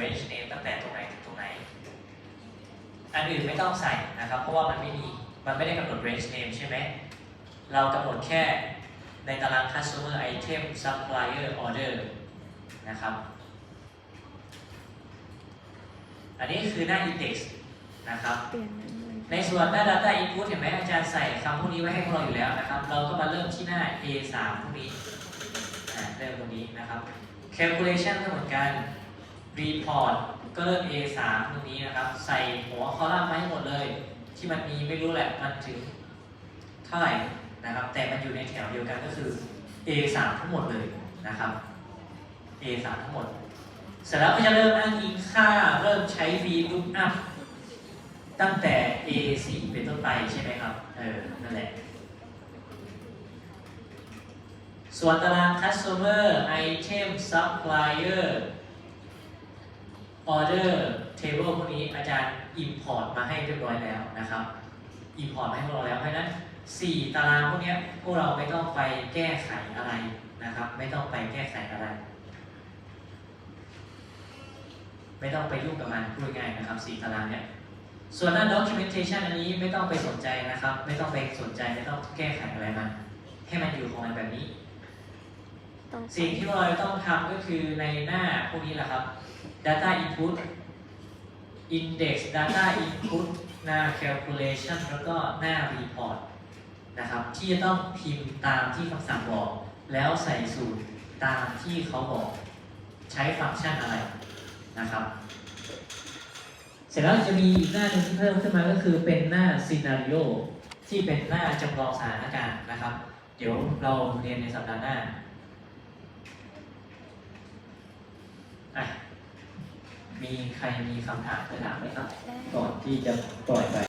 range name ตั้งแต่ตรงไหนถึงตรงไหน อันอื่นไม่ต้องใส่นะครับ เพราะว่ามันไม่มี มันไม่ได้กำหนด range name ใช่ไหม เรากำหนดแค่ในตาราง customer item supplier order นะครับ อันนี้คือหน้า index นะครับเปลี่ยนมันเลยในส่วนหน้า data input เห็นไหมอาจารย์ใส่คำพวกนี้ไว้ให้พวกเราอยู่แล้วนะครับ เราก็มาเริ่มที่หน้า A3 พวกนี้อ่าเริ่มตรงนี้นะครับ calculation ก็เหมือนกัน report ก็เริ่ม A3 ตรงนี้นะครับ ใส่หัวคอลัมน์มาให้หมดเลย ที่มันมีไม่รู้แหละมันถึงเท่าไหร่นะครับ แต่มันอยู่ในแถวเดียวกันก็คือ A3 ทั้งหมดเลยนะครับ A3 ทั้งหมด เสร็จแล้วก็จะเริ่มอ้างอิงค่าเริ่มใช้ v lookup ตั้งแต่ A4 เป็นต้นไปใช่ไหมครับ เออ นั่นแหละ ส่วนตาราง customer item supplier order table พวกนี้อาจารย์ import มาให้เรียบร้อยแล้วนะครับ import มาให้พวกเราแล้วเพราะนั้น 4 ตารางพวกนี้พวกเราไม่ต้องไปแก้ไขอะไรนะครับ ไม่ต้องไปแก้ไขอะไร ไม่ต้องไปยุ่งกับมันพูดง่ายนะครับ 4 ตารางเนี้ยส่วนด้าน documentation อันนี้ไม่ต้องไปสนใจนะครับ ไม่ต้องไปสนใจไม่ต้องแก้ไขอะไรมันให้มันอยู่ของมันแบบนี้ สิ่งที่เราต้องทำก็คือในหน้าพวกนี้แหละครับ data input index data input หน้า calculation แล้วก็หน้า report นะครับที่จะต้องพิมพ์ตามที่คำสั่งบอก แล้วใส่สูตรตามที่เขาบอกใช้ฟังก์ชันอะไรนะครับ เสร็จแล้วจะมีอีกหน้าหนึ่งที่เพิ่มขึ้นมาก็คือเป็นหน้า scenario ที่เป็นหน้าจำลองสถานการณ์นะครับ เดี๋ยวเราเรียนในสัปดาห์หน้า อะ มีใครมีคำถามจะถามไหมครับ ก่อนที่จะปล่อยไป